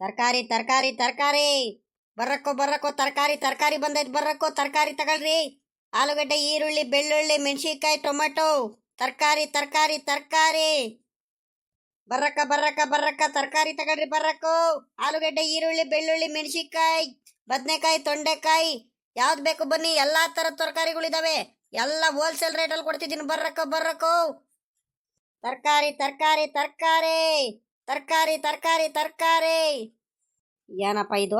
ತರಕಾರಿ ತರಕಾರಿ ತರಕಾರಿ. ಬರ್ರಕ್ಕೋ ಬರ್ರಕ್ಕೋ, ತರಕಾರಿ ತರಕಾರಿ ಬಂದೈತೆ ಬರ್ರಕ್ಕೋ, ತರಕಾರಿ ತಗೊಳ್ರಿ. ಆಲೂಗಡ್ಡೆ, ಈರುಳ್ಳಿ, ಬೆಳ್ಳುಳ್ಳಿ, ಮೆಣಸಿನ್ಕಾಯಿ ಟೊಮೆಟೊ ತರಕಾರಿ ತರಕಾರಿ ತರಕಾರಿ. ಬರ್ರಕ್ಕ ಬರ್ರಕ್ಕ ಬರ್ರಕ್ಕ, ತರಕಾರಿ ತಗೊಳ್ರಿ ಬರ್ರಕ್ಕೋ. ಆಲೂಗಡ್ಡೆ, ಈರುಳ್ಳಿ, ಬೆಳ್ಳುಳ್ಳಿ, ಮೆಣಸಿನ್ಕಾಯಿ, ಬದನೆಕಾಯಿ, ತೊಂಡೆಕಾಯಿ. ಯಾವ್ದು ಬೇಕು ಬನ್ನಿ, ಎಲ್ಲಾ ಥರದ ತರಕಾರಿಗಳಿದಾವೆ. ಎಲ್ಲ ಹೋಲ್ಸೇಲ್ ರೇಟಲ್ಲಿ ಕೊಡ್ತಿದ್ದೀನಿ ಬರ್ರಕ್ಕೋ ಬರ್ರಕ್ಕೋ. ತರಕಾರಿ ತರಕಾರಿ ತರಕಾರಿ. ತರಕಾರಿ ತರಕಾರಿ ತರಕಾರಿ. ಏನಪ್ಪ ಇದು?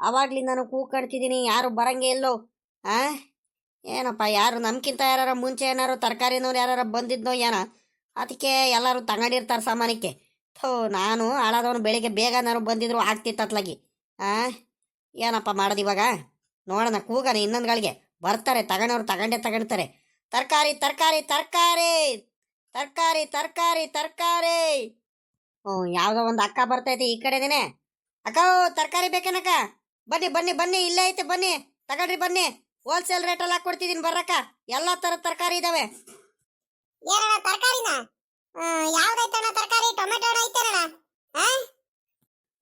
ಅವಾಗ್ಲಿಂದ ನಾನು ಕೂಗ್ಕಡ್ತಿದ್ದೀನಿ ಯಾರು ಬರಂಗೆ ಇಲ್ಲೋ, ಆ? ಏನಪ್ಪ, ಯಾರು ನಮ್ಗಿಂತ ಯಾರು ಮುಂಚೆ ಏನಾರು ತರಕಾರಿನವ್ರು ಯಾರು ಬಂದಿದ್ನೋ ಏನ? ಅದಕ್ಕೆ ಎಲ್ಲರೂ ತಗೊಂಡಿರ್ತಾರೆ ಸಾಮಾನಕ್ಕೆ ಥೋ, ನಾನು ಹಾಳಾದವನು ಬೆಳಿಗ್ಗೆ ಬೇಗ ನಾನು ಬಂದಿದ್ರು ಆಗ್ತಿತ್ತತ್ಲಾಗಿ, ಆ? ಏನಪ್ಪ ಮಾಡೋದು ಇವಾಗ? ನೋಡೋಣ, ಕೂಗಣ ಇನ್ನೊಂದುಗಳಿಗೆ. ಬರ್ತಾರೆ ತಗೊಂಡವ್ರು ತಗೊಂಡೇ ತಗೊಳ್ತಾರೆ ತರಕಾರಿ ತರಕಾರಿ ತರಕಾರಿ ತರಕಾರಿ ತರಕಾರಿ ತರಕಾರಿ. ಹ್ಞೂ ಯಾವುದೋ ಒಂದು ಅಕ್ಕ ಬರ್ತೈತೆ ಈ ಕಡೆ ಕಡೆದೇನೆ. ಅಕ್ಕ ತರಕಾರಿ ಬೇಕೇನಕ್ಕ? ಬನ್ನಿ ಬನ್ನಿ ಬನ್ನಿ ಇಲ್ಲೇ ಐತೆ ಬನ್ನಿ. ತಗೊಳ್ರಿ ಬನ್ನಿ. ಹೋಲ್ಸೇಲ್ ರೇಟಲ್ಲಿ ಹಾಕೊಡ್ತಿದ್ದೀನಿ ಬರ್ರಕ್ಕ. ಎಲ್ಲ ಥರದ ತರಕಾರಿ ಇದಾವೆ. ಏನಣ್ಣ ತರಕಾರಿನ? ಯಾವ್ದೈತಣ್ಣ ತರಕಾರಿ? ಟೊಮೆಟೊ ಹಣ್ಣು?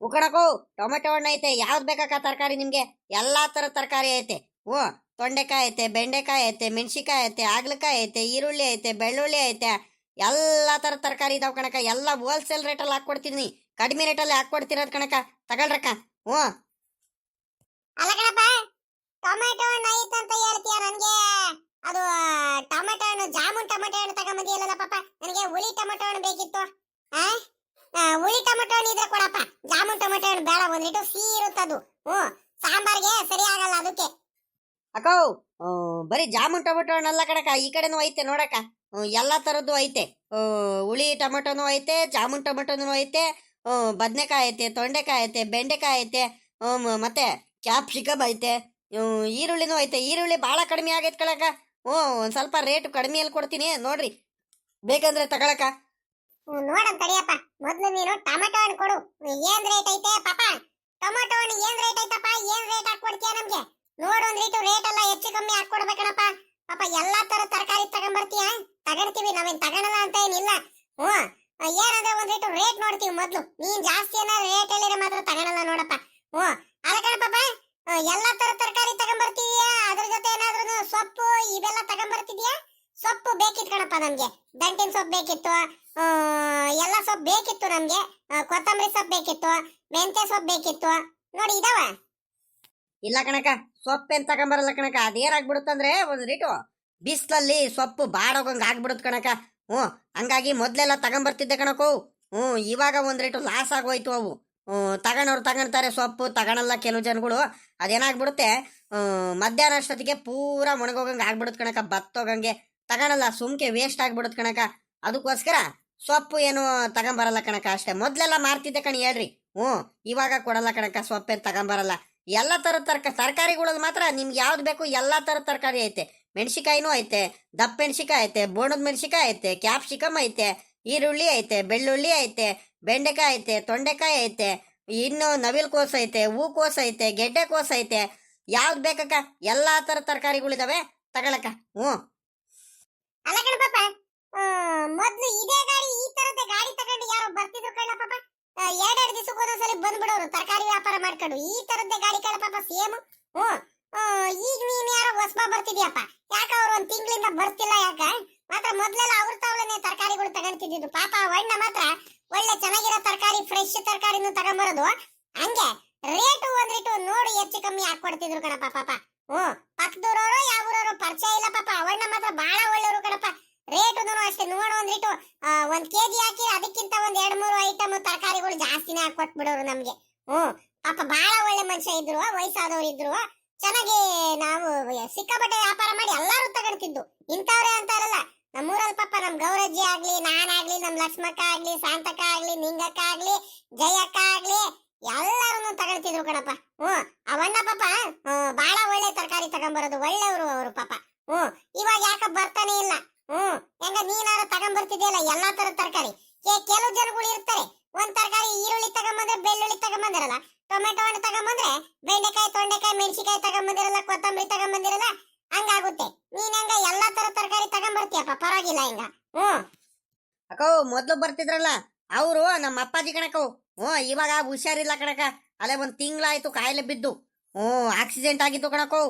ಉಕಣಕು ಟೊಮೆಟೊ ಹಣ್ಣು ಐತೆ. ಯಾವ್ದು ಬೇಕಕ್ಕ ತರಕಾರಿ ನಿಮಗೆ? ಎಲ್ಲಾ ಥರದ ತರಕಾರಿ ಐತೆ. ಓ ತೊಂಡೆಕಾಯಿ ಐತೆ ಬೆಂಡೆಕಾಯಿ ಐತೆ ಮೆಣಸಿಕಾಯಿ ಐತೆ ಆಗ್ಲಕಾಯಿ ಐತೆ ಈರುಳ್ಳಿ ಐತೆ ಬೆಳ್ಳುಳ್ಳಿ ಐತೆ. ಎಲ್ಲ ತರ ತರಕಾರಿ ಇದಾವೆ ಕಣಕ ಎಲ್ಲ ಹೋಲ್ಸೇಲ್ ರೇಟಲ್ಲಿ ಹಾಕ್ಕೊಡ್ತೀನಿ. ಕಡಿಮೆ ರೇಟಲ್ಲಿ ಹಾಕ್ಕೊಡ್ತಿರೋದು ಕಣಕ ತಗೊಳ್ರಕ್ಕ ಹ್ಞೂ. ಅಲ್ಲ ಕಣಪ್ಪ ಟೊಮೆಟೊ ಹಣ್ಣು ಅಂತ ಹೇಳ್ತೀಯ ನನ್ಗೆ. ಅದು ಟೊಮೆಟೊ ಹಣ್ಣು ಜಾಮೂನ್ ಟೊಮೆಟೊ ಹಣ್ಣು ತಗೊಂಬಂದಿಯಲ್ಲ ಪಾಪ. ನನಗೆ ಹುಳಿ ಟೊಮೆಟೊ ಹಣ್ಣು ಬೇಕಿತ್ತು. ಆ? ಹುಳಿ ಟೊಮೆಟೊ ಹಣ್ಣು ಇದ್ರೆ ಕೊಡಪ್ಪ. ಜಾಮೂನ್ ಟೊಮೆಟೊ ಹಣ್ಣು ಬೇಡ ಒಂದಿಟ್ಟು ಸಿಹಿ ಅದು. ಹ್ಞೂ. ಸಾಂಬಾರ್ಗೆ ಸರಿ ಆಗಲ್ಲ ಅದಕ್ಕೆ. ಅಕ್ಕೋ ಬರೀ ಜಾಮೂನ್ ಟೊಮೆಟೊ ಹಣ್ಣಲ್ಲ ಕಣಕ ಈ ಕಡೆನೂ ಐತೆ ನೋಡಕ್ಕ. ಎಲ್ಲಾ ಥರದ್ದು ಐತೆ. ಹುಳಿ ಟೊಮೆಟೊನು ಐತೆ, ಜಾಮೂನ್ ಟೊಮೆಟೊನು ಐತೆ ಬದನೆಕಾಯಿ ಐತೆ, ತೊಂಡೆಕಾಯಿ ಐತೆ, ಬೆಂಡೆಕಾಯಿ ಐತೆ ಮತ್ತು ಕ್ಯಾಪ್ಸಿಕಮ್ ಐತೆ ಈರುಳ್ಳಿನೂ ಐತೆ. ಈರುಳ್ಳಿ ಭಾಳ ಕಡಿಮೆ ಆಗೈತೆ ಕಳಕ ಹ್ಞೂ ಒಂದು ಸ್ವಲ್ಪ ರೇಟ್ ಕಡಿಮೆಯಲ್ಲಿ ಕೊಡ್ತೀನಿ ನೋಡ್ರಿ. ಬೇಕಂದ್ರೆ ತಗೊಳಕ. ನೋಡಮ್ ತಡಿಯಪ್ಪ. ಮೊದ್ಲು ನೀನು ಟೊಮೆಟೊ ಹಣ್ಣು ಕೊಡು. ಏನ್ ರೇಟ್ ಐತೆ ಪಾಪ? ಟೊಮೆಟೊ ಹಣ್ಣು ಏನ್ ರೇಟ್ ಐತಪ್ಪ? ಏನ್ ರೇಟ್ ಹಾಕೊಡ್ತೀಯ ನಮ್ಗೆ? ನೋಡು ಒಂದ್ ರೀಟು ರೇಟ್ ಎಲ್ಲ ಹೆಚ್ಚು ಕಮ್ಮಿ ಹಾಕೊಡ್ಬೇಕಣಪ್ಪ ಪಾಪ ಎಲ್ಲಾ ತರ ತರಕಾರಿ ತಗೊಂಬರ್ತೀಯ? ತಗೊಂಡ್ತೀವಿ ನಾವೇನ್ ತಗೊಳಲ್ಲ ಅಂತ ಏನಿಲ್ಲ. ಹ್ಞೂ, ಏನಂದ್ರೆ ಒಂದ್ ರೇಟ್ ರೇಟ್ ನೋಡ್ತೀವಿ ಮೊದ್ಲು. ನೀನ್ ಜಾಸ್ತಿ ಏನಾದ್ರು ರೇಟ್ ಹೇಳಿದ್ರೆ ಮಾತ್ರ ತಗೊಳಲ್ಲ ನೋಡಪ್ಪ. ಹ್ಞೂ, ಅಲ್ಲ ಕಣಪ್ಪ ಎಲ್ಲ ತರ ತರಕಾರಿ ತಗೊಂಬರ್ತೀಯಾ? ಅದ್ರ ಜೊತೆ ಏನಾದ್ರೂ ಸೊಪ್ಪು ಇವೆಲ್ಲ ತಗೊಂಬರ್ತಿದ್ಯಾ? ಸೊಪ್ಪು ಬೇಕಿತ್ತು ಕಣಪ್ಪ ನಮ್ಗೆ. ದಂಟಿನ ಸೊಪ್ಪು ಬೇಕಿತ್ತು ಎಲ್ಲ ಸೊಪ್ಪು ಬೇಕಿತ್ತು ನಮ್ಗೆ. ಕೊತ್ತಂಬರಿ ಸೊಪ್ಪು ಬೇಕಿತ್ತು, ಮೆಂತ್ಯ ಸೊಪ್ಪು ಬೇಕಿತ್ತು. ನೋಡಿ, ಇದಾವ? ಇಲ್ಲ ಕಣಕ ಸೊಪ್ಪೇನ್ ತಗೊಂಬರಲ್ಲ ಕಣಕ ಅದೇನಾಗ್ಬಿಡುತ್ತಂದ್ರೆ ಒಂದು ರೇಟು ಬಿಸ್ಲಲ್ಲಿ ಸೊಪ್ಪು ಬಾಡೋಗಂಗೆ ಆಗ್ಬಿಡುತ್ತೆ ಕಣಕ. ಹ್ಞೂ, ಹಂಗಾಗಿ ಮೊದಲೆಲ್ಲ ತಗೊಂಬರ್ತಿದ್ದೆ ಕಣಕು. ಹ್ಞೂ, ಇವಾಗ ಒಂದು ರೇಟು ಲಾಸ್ ಆಗೋಯ್ತು ಅವು. ತಗೊಂಡವ್ರು ತಗೊಂತಾರೆ ಸೊಪ್ಪು ತಗೊಳಲ್ಲ ಕೆಲವು ಜನಗಳು. ಅದೇನಾಗ್ಬಿಡುತ್ತೆ? ಮಧ್ಯಾಹ್ನ ಅಷ್ಟೊತ್ತಿಗೆ ಪೂರ ಒಣಗೋಗಂಗೆ ಆಗ್ಬಿಡುತ್ತೆ ಕಣಕ, ಬತ್ತೋಗಂಗೆ. ತಗೊಳಲ್ಲ ಸುಮ್ಕೆ ವೇಸ್ಟ್ ಆಗ್ಬಿಡುತ್ತೆ ಕಣಕ. ಅದಕ್ಕೋಸ್ಕರ ಸೊಪ್ಪು ಏನು ತಗೊಂಬರಲ್ಲ ಕಣಕ ಅಷ್ಟೇ. ಮೊದಲೆಲ್ಲ ಮಾರ್ತಿದ್ದೆ ಕಣಿ, ಹೇಳ್ರಿ. ಹ್ಞೂ, ಇವಾಗ ಕೊಡಲ್ಲ ಕಣಕ ಸೊಪ್ಪೇನು ತಗೊಂಬರಲ್ಲ. ಎಲ್ಲ ಥರದ ತರಕ ತರಕಾರಿಗಳಲ್ಲಿ ಮಾತ್ರ ನಿಮ್ಗೆ ಯಾವ್ದು ಬೇಕು ಎಲ್ಲ ಥರದ ತರಕಾರಿ ಐತೆ. ಮೆಣಸಿಕಾಯಿನೂ ಐತೆ ದಪ್ಪ ಮೆಣಸಿಕಾಯಿ ಐತೆ ಬೋಣದ ಮೆಣಸಿಕಾಯಿ ಐತೆ ಕ್ಯಾಪ್ಸಿಕಮ್ ಐತೆ ಈರುಳ್ಳಿ ಐತೆ ಬೆಳ್ಳುಳ್ಳಿ ಐತೆ ಬೆಂಡೆಕಾಯಿ ಐತೆ ತೊಂಡೆಕಾಯಿ ಐತೆ ಇನ್ನು ನವಿಲ್ ಕೋಸು ಐತೆ ಹೂಕೋಸು ಐತೆ ಗೆಡ್ಡೆ ಕೋಸು ಐತೆ. ಯಾವ್ದು ಬೇಕಕ್ಕ? ಎಲ್ಲಾ ತರ ತರಕಾರಿಗಳಿದಾವೆ ತಗೊಳಕ ಹ್ಞೂ. ಮೊದ್ಲು ಇದೇ ಗಾಡಿ ಈ ತರದ ಗಾಡಿ ತಗೊಂಡು ಯಾರೋ ಬರ್ತಿದ್ರು ಕಣಪ್ಪ ಎರಡೆರಡು ದಿವಸಕ್ಕೆ ಒಂದೊಂದ್ಸಲಿ ಬಂದ್ಬಿಡೋರು ತರಕಾರಿ ವ್ಯಾಪಾರ ಮಾಡ್ಕೊಂಡು. ಈ ತರದ್ದೇ ಗಾಡಿ ಕಣಪ್ಪ ಸೇಮ್. ಆ, ಈಗ ನೀನ್ ಯಾರೋ ಹೊಸಬ ಬರ್ತಿದ್ಯಪ್ಪ. ಯಾಕ ಅವ್ರು ಒಂದ್ ತಿಂಗಳಿಂದ ಬರ್ತಿಲ್ಲ ಯಾಕ? ಮಾತ್ರ ಮೊದ್ಲೆಲ್ಲ ಅವ್ರ ತಾವ್ಲೇ ತರಕಾರಿಗಳು ತಗೊಂತಿದ್ದು ಪಾಪ ಅಣ್ಣ ಮಾತ್ರ ಒಳ್ಳೆ ಚೆನ್ನಾಗಿರೋ ತರಕಾರಿ ಫ್ರೆಶ್ ತರಕಾರಿನೂ ತಗೊಂಬರೋದು. ಹಂಗೆ ರೇಟು ಒಂದ್ ರೇಟು ನೋಡಿ ಹೆಚ್ಚು ಕಮ್ಮಿ ಹಾಕೊಡ್ತಿದ್ರು ಕಣಪ್ಪ ಪಾಪ. ಹ್ಮ್ ಪಕ್ಕದೂರವರು ಯಾವ ಊರವರು ಪರಿಚಯ ಇಲ್ಲ ಪಾಪ. ಅವಣ್ಣ ಮಾತ್ರ ಬಹಳ ಒಳ್ಳೆಯವರು ಕಣಪ್ಪ. ರೇಟ್ ಅಷ್ಟೇ. ನೋಡು ಒಂದ್ ರೇಟು ಆ, ಒಂದ್ ಕೆಜಿ ಹಾಕಿ ಅದಕ್ಕಿಂತ ಒಂದ್ ಎರಡ್ ಮೂರು ಐಟಮ್ ತರಕಾರಿಗಳು ಜಾಸ್ತಿನೇ ಹಾಕೊಟ್ಬಿಡೋರು ನಮ್ಗೆ. ಹ್ಮ್ ಪಾಪ ಬಹಳ ಒಳ್ಳೆ ಮನುಷ್ಯ ಇದ್ರು ವಯಸ್ಸಾದವ್ರು ಇದ್ರು. ಚೆನ್ನಾಗಿ ನಾವು ಸಿಕ್ಕಾಪಟ್ಟೆ ವ್ಯಾಪಾರ ಮಾಡಿ ಎಲ್ಲರೂ ತಗೊಳ್ತಿದ್ದು ಇಂಥವ್ರೆ ಅಂತಾರಲ್ಲ ನಮ್ಮೂರಲ್ಲಿ ಪಾಪ ನಮ್ ಗೌರಜ್ಜಿ ಆಗ್ಲಿ, ನಾನಾಗ್ಲಿ, ನಮ್ ಲಕ್ಷ್ಮಕ್ಕ ಆಗ್ಲಿ, ಶಾಂತಕ್ಕ ಆಗ್ಲಿ, ನಿಂಗಕ್ಕ ಆಗ್ಲಿ, ಜಯಕ್ಕ ಆಗ್ಲಿ ಎಲ್ಲಾರು ತಗೊಳ್ತಿದ್ರು ಕಣಪ್ಪ. ಹ್ಮ್ ಅವಣ್ಣ ಪಾಪ ಹ್ಮ್, ಬಹಳ ಒಳ್ಳೆ ತರಕಾರಿ ತಗೊಂಬರೋದು ಒಳ್ಳೆಯವರು ಅವರು ಪಾಪ ಹ್ಮ್ ಇವಾಗ ಯಾಕ ಬರ್ತಾನೆ ಇಲ್ಲ ಹ್ಮ್ ಹೆಂಗ ನೀನಾರ ತಗೊಂಬರ್ತಿದ್ಯಲ್ಲ ಎಲ್ಲಾ ತರದ ತರಕಾರಿ ಕೆಲವು ಜನಗಳು ಇರ್ತಾರೆ ಒಂದ್ ತರಕಾರಿ ಈರುಳ್ಳಿ ತಗೊಂಬಂದ್ರೆ ಬೆಳ್ಳುಳ್ಳಿ ತಗೊಂಬಂದಿರಲ್ಲ ಟೊಮೆಟೊ ಹಣ್ಣು ತಗೊಂಬಂದ್ರೆ ಬೆಂಡೆಕಾಯಿ ತೊಂಡೆಕಾಯಿ ಮೆಣಸಿಕಾಯಿ ತಗೊಂಬಂದಿರಲ್ಲ ಕೊತ್ತಂಬರಿ ತಗೊಂಬಂದಿರಲ್ಲ ಹಂಗಾಗುತ್ತೆ ನೀನ್ ಹಂಗ ಎಲ್ಲಾ ತರ ತರಕಾರಿ ತಗೊಂಬರ್ತೀಯಪ್ಪ ಪರವಾಗಿಲ್ಲ ಹಿಂಗ ಹ್ಮ್ ಅಕ್ಕೋ ಮೊದ್ಲು ಬರ್ತಿದ್ರಲ್ಲ, ಅವರು ನಮ್ಮ ಅಪ್ಪಾಜಿ ಕಣಕವು ಹ್ಞೂ, ಇವಾಗ ಹುಷಾರಿಲ್ಲ ಕಣಕ ಅಲ್ಲೇ ಒಂದು ತಿಂಗಳಾಯ್ತು ಕಾಯಿಲೆ ಬಿದ್ದು. ಹ್ಞೂ ಆಕ್ಸಿಡೆಂಟ್ ಆಗಿತ್ತು ಕಣಕೋ